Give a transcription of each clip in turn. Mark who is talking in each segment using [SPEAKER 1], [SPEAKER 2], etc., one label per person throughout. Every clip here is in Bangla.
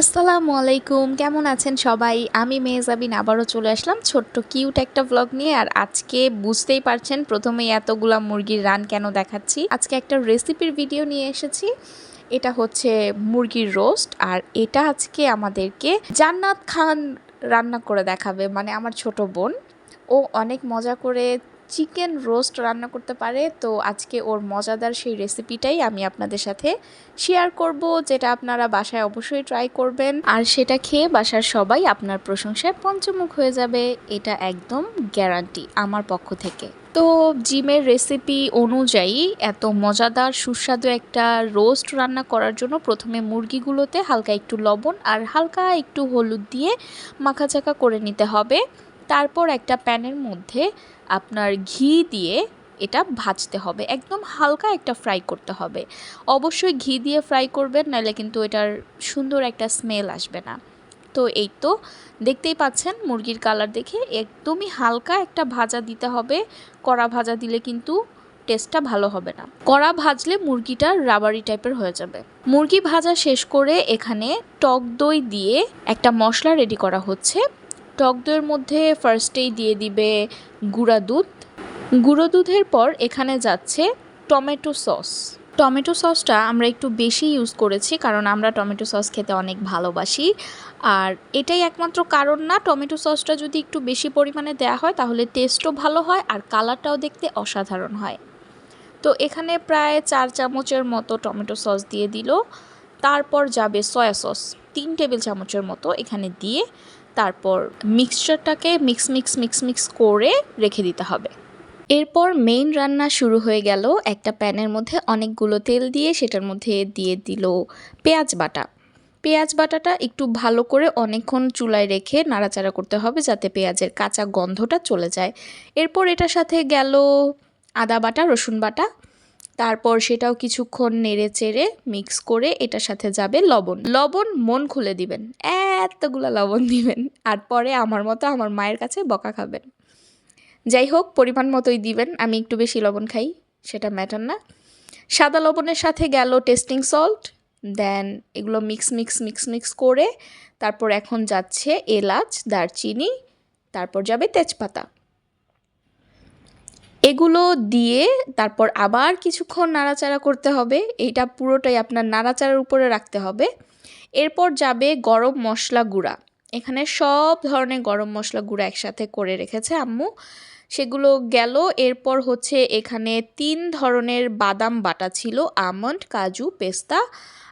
[SPEAKER 1] আসসালামু আলাইকুম, কেমন আছেন সবাই? আমি মেহজাবিন আবারও চলে আসলাম ছোট্ট কিউট একটা ভ্লগ নিয়ে। আর আজকে বুঝতেই পারছেন, প্রথমেই এতগুলা মুরগির রান কেন দেখাচ্ছি। আজকে একটা রেসিপির ভিডিও নিয়ে এসেছি। এটা হচ্ছে মুরগির রোস্ট আর এটা আজকে আমাদেরকে জান্নাত খান রান্না করে দেখাবে মানে আমার ছোট বোন। ও অনেক মজা করে চিকেন রোস্ট রান্না করতে পারে, তো আজকে ওর মজাদার সেই রেসিপিটাই আমি আপনাদের সাথে শেয়ার করব, যেটা আপনারা বাসায় অবশ্যই ট্রাই করবেন। আর সেটা খেয়ে বাসার সবাই আপনার প্রশংসায় পঞ্চমুখ হয়ে যাবে, এটা একদম গ্যারান্টি আমার পক্ষ থেকে। তো জিমের রেসিপি অনুযায়ী এত মজাদার, সুস্বাদু একটা রোস্ট রান্না করার জন্য প্রথমে মুরগিগুলোতে হালকা একটু লবণ আর হালকা একটু হলুদ দিয়ে মাখাচাকা করে নিতে হবে। তারপর একটা প্যানের মধ্যে আপনার ঘি দিয়ে এটা ভাজতে হবে। একদম হালকা একটা ফ্রাই করতে হবে। অবশ্যই ঘি দিয়ে ফ্রাই করবেন, নাহলে কিন্তু এটার সুন্দর একটা স্মেল আসবে না। তো এই তো, দেখতেই পাচ্ছেন মুরগির কালার দেখে একদমই হালকা একটা ভাজা দিতে হবে। কড়া ভাজা দিলে কিন্তু টেস্টটা ভালো হবে না। কড়া ভাজলে মুরগিটা রাবারি টাইপের হয়ে যাবে। মুরগি ভাজা শেষ করে এখানে টক দই দিয়ে একটা মশলা রেডি করা হচ্ছে। টক দইয়ের মধ্যে ফার্স্টেই দিয়ে দিবে গুঁড়া দুধ। গুঁড়ো দুধের পর এখানে যাচ্ছে টমেটো সস। টমেটো সসটা আমরা একটু বেশি ইউজ করেছি কারণ আমরা টমেটো সস খেতে অনেক ভালোবাসি। আর এটাই একমাত্র কারণ না, টমেটো সসটা যদি একটু বেশি পরিমাণে দেওয়া হয় তাহলে টেস্টও ভালো হয় আর কালারটাও দেখতে অসাধারণ হয়। তো এখানে প্রায় চার চামচের মতো টমেটো সস দিয়ে দিল। তারপর যাবে সয়া সস। তিন টেবিল চামচের মতো এখানে দিয়ে তারপর মিক্সচারটাকে মিক্স মিক্স মিক্স মিক্স করে রেখে দিতে হবে। এরপর মেইন রান্না শুরু হয়ে গেল। একটা প্যানের মধ্যে অনেকগুলো তেল দিয়ে সেটার মধ্যে দিয়ে দিল পেঁয়াজ বাটা। পেঁয়াজ বাটাটা একটু ভালো করে অনেকক্ষণ চুলায় রেখে নাড়াচাড়া করতে হবে যাতে পেঁয়াজের কাঁচা গন্ধটা চলে যায়। এরপর এটার সাথে গেল আদা বাটা, রসুন বাটা। তারপর সেটাও কিছুক্ষণ নেড়ে চেড়ে মিক্স করে এটার সাথে যাবে লবণ। লবণ মন খুলে দিবেন, এতগুলো লবণ দিবেন আর পরে আমার মতো আমার মায়ের কাছে বকা খাবেন। যাই হোক, পরিমাণ মতোই দিবেন, আমি একটু বেশি লবণ খাই, সেটা ম্যাটার না। সাদা লবণের সাথে গেল টেস্টিং সল্ট, দেন এগুলো মিক্স মিক্স মিক্স মিক্স করে তারপর এখন যাচ্ছে এলাচ, দারচিনি, তারপর যাবে তেজপাতা। এগুলো দিয়ে তারপর আবার কিছুক্ষণ নাড়াচাড়া করতে হবে। এইটা পুরোটাই আপনার নাড়াচাড়ার উপরে রাখতে হবে। এরপর যাবে গরম মশলা গুঁড়া। এখানে সব ধরনের গরম মশলা গুঁড়া একসাথে করে রেখেছে আম্মু। সেগুলো গেল। এরপর হচ্ছে এখানে তিন ধরনের বাদাম বাটা ছিল, আমন্ড, কাজু, পেস্তা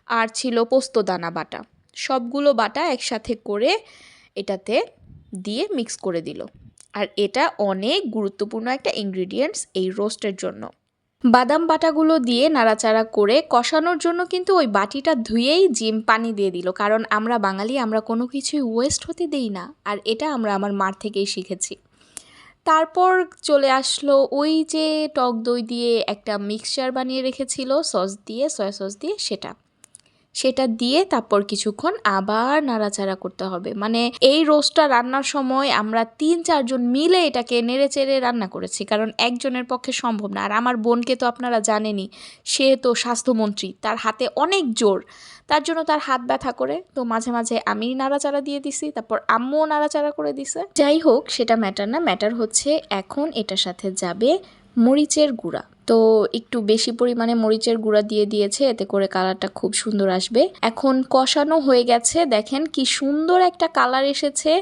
[SPEAKER 1] আর ছিল পোস্তদানা বাটা। সবগুলো বাটা একসাথে করে এটাতে দিয়ে মিক্স করে দিল। আর এটা অনেক গুরুত্বপূর্ণ একটা ইনগ্রিডিয়েন্টস এই রোস্টের জন্য। বাদাম বাটাগুলো দিয়ে নাড়াচাড়া করে কষানোর জন্য কিন্তু ওই বাটিটা ধুয়েই জিম পানি দিয়ে দিল, কারণ আমরা বাঙালি, আমরা কোনো কিছুই ওয়েস্ট হতে দেই না, আর এটা আমরা আমার মার থেকেই শিখেছি। তারপর চলে আসলো ওই যে টক দই দিয়ে একটা মিক্সচার বানিয়ে রেখেছিল সস দিয়ে সয়া সস দিয়ে সেটা। সেটা দিয়ে তারপর কিছুক্ষণ আবার নাড়াচাড়া করতে হবে। মানে এই রোস্টটা রান্নার সময় আমরা তিন চারজন মিলে এটাকে নেড়ে চেড়ে রান্না করেছি, কারণ একজনের পক্ষে সম্ভব না। আর আমার বোনকে তো আপনারা জানেনই, সে তো স্বাস্থ্যমন্ত্রী, তার হাতে অনেক জোর। তার জন্য তার হাত ব্যথা করে, তো মাঝে মাঝে আমি নাড়াচাড়া দিয়ে দিছি, তারপর আম্মুও নাড়াচাড়া করে দিছে। যাই হোক, সেটা ম্যাটার না ম্যাটার হচ্ছে এখন এটার সাথে যাবে মরিচের গুঁড়া। তো একটু বেশি পরিমাণে মরিচের গুঁড়া দিয়ে দিয়েছে, এতে করে কালারটা খুব সুন্দর আসবে। এখন কষানো হয়ে গেছে, দেখেন কি সুন্দর একটা কালার এসেছে।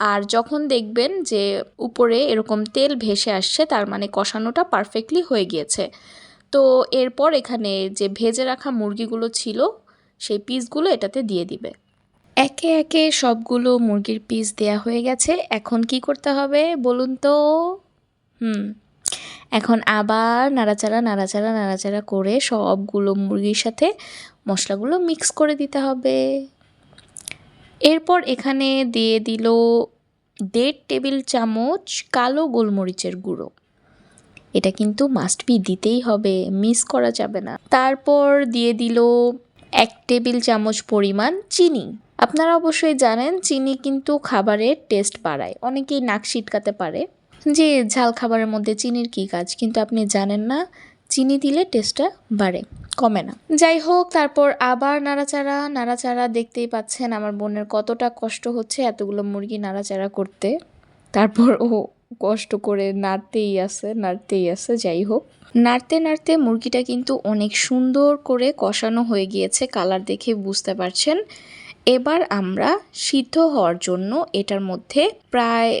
[SPEAKER 1] আর যখন দেখবেন যে উপরে এরকম তেল ভেসে আসছে, তার মানে কষানোটা পারফেক্টলি হয়ে গিয়েছে। তো এরপর এখানে যে ভেজে রাখা মুরগিগুলো ছিল, সেই পিসগুলো এটাতে দিয়ে দিবে। একে একে সবগুলো মুরগির পিস দেয়া হয়ে গেছে। এখন কি করতে হবে বলুন তো? হুম। এখন আবার নাড়াচাড়া নাড়াচাড়া নাড়াচাড়া করে সবগুলো মুরগির সাথে মশলাগুলো মিক্স করে দিতে হবে। এরপর এখানে দিয়ে দিল দেড় টেবিল চামচ কালো গোলমরিচের গুঁড়ো। এটা কিন্তু মাস্ট বি দিতেই হবে মিস করা যাবে না। তারপর দিয়ে দিল এক টেবিল চামচ পরিমাণ চিনি। আপনারা অবশ্যই জানেন, চিনি কিন্তু খাবারের টেস্ট বাড়ায়। অনেকেই নাক ছিটকাতে পারে। যে ঝাল খাবারের মধ্যে চিনির কী কাজ? কিন্তু আপনি জানেন না, চিনি দিলে টেস্টটা বাড়ে, কমে না। যাই হোক, তারপর আবার নাড়াচাড়া নাড়াচাড়া দেখতেই পাচ্ছেন আমার বোনের কতটা কষ্ট হচ্ছে এতগুলো মুরগি নাড়াচাড়া করতে। তারপর ও কষ্ট করে নাড়তেই আছে নাড়তেই আছে, যাই হোক। নাড়তে নাড়তে মুরগিটা কিন্তু অনেক সুন্দর করে কষানো হয়ে গিয়েছে, কালার দেখে বুঝতে পারছেন। এবার আমরা সিদ্ধ হওয়ার জন্য এটার মধ্যে প্রায়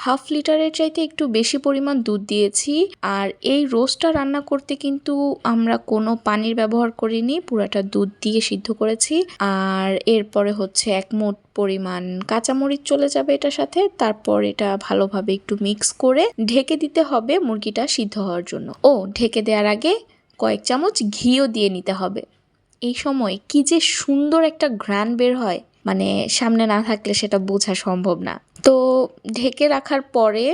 [SPEAKER 1] হাফ লিটারের চাইতে একটু বেশি পরিমাণ দুধ দিয়েছি। আর এই রোস্টটা রান্না করতে কিন্তু আমরা কোনো পানির ব্যবহার করিনি, পুরাটা দুধ দিয়ে সিদ্ধ করেছি। আর এরপরে হচ্ছে এক মুঠ পরিমাণ কাঁচামরিচ চলে যাবে এটার সাথে। তারপর এটা ভালোভাবে একটু মিক্স করে ঢেকে দিতে হবে মুরগিটা সিদ্ধ হওয়ার জন্য। ও, ঢেকে দেওয়ার আগে কয়েক চামচ ঘিও দিয়ে নিতে হবে। এই সময় কি যে সুন্দর একটা ঘ্রাণ বের হয় মানে সামনে না থাকলে সেটা বোঝা সম্ভব না। তো ঢেকে রাখার পরে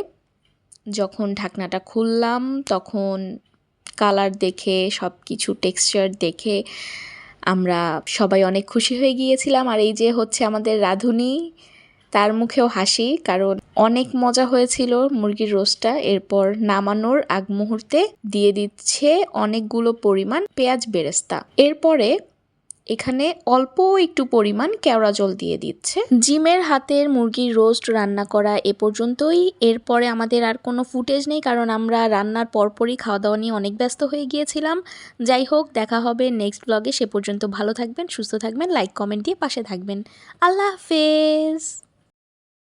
[SPEAKER 1] যখন ঢাকনাটা খুললাম, তখন কালার দেখে সব কিছু টেক্সচার দেখে আমরা সবাই অনেক খুশি হয়ে গিয়েছিলাম। আর এই যে হচ্ছে আমাদের রাঁধুনি তার মুখেও হাসি, কারণ অনেক মজা হয়েছিল মুরগির রোস্টটা। এরপর নামানোর আগ মুহূর্তে দিয়ে দিচ্ছে অনেকগুলো পরিমাণ পেঁয়াজ বেরেস্তা। এরপরে এখানে অল্প একটু পরিমাণ কেওড়া জল দিয়ে দিচ্ছে। জিমের হাতের মুরগির রোস্ট রান্না করা এ পর্যন্তই। এরপরে আমাদের আর কোনো ফুটেজ নেই, কারণ আমরা রান্নার পরপরই খাওয়া দাওয়া নিয়ে অনেক ব্যস্ত হয়ে গিয়েছিলাম। যাই হোক, দেখা হবে নেক্সট ব্লগে সে পর্যন্ত ভালো থাকবেন, সুস্থ থাকবেন লাইক কমেন্ট দিয়ে পাশে থাকবেন। আল্লাহ হাফেজ!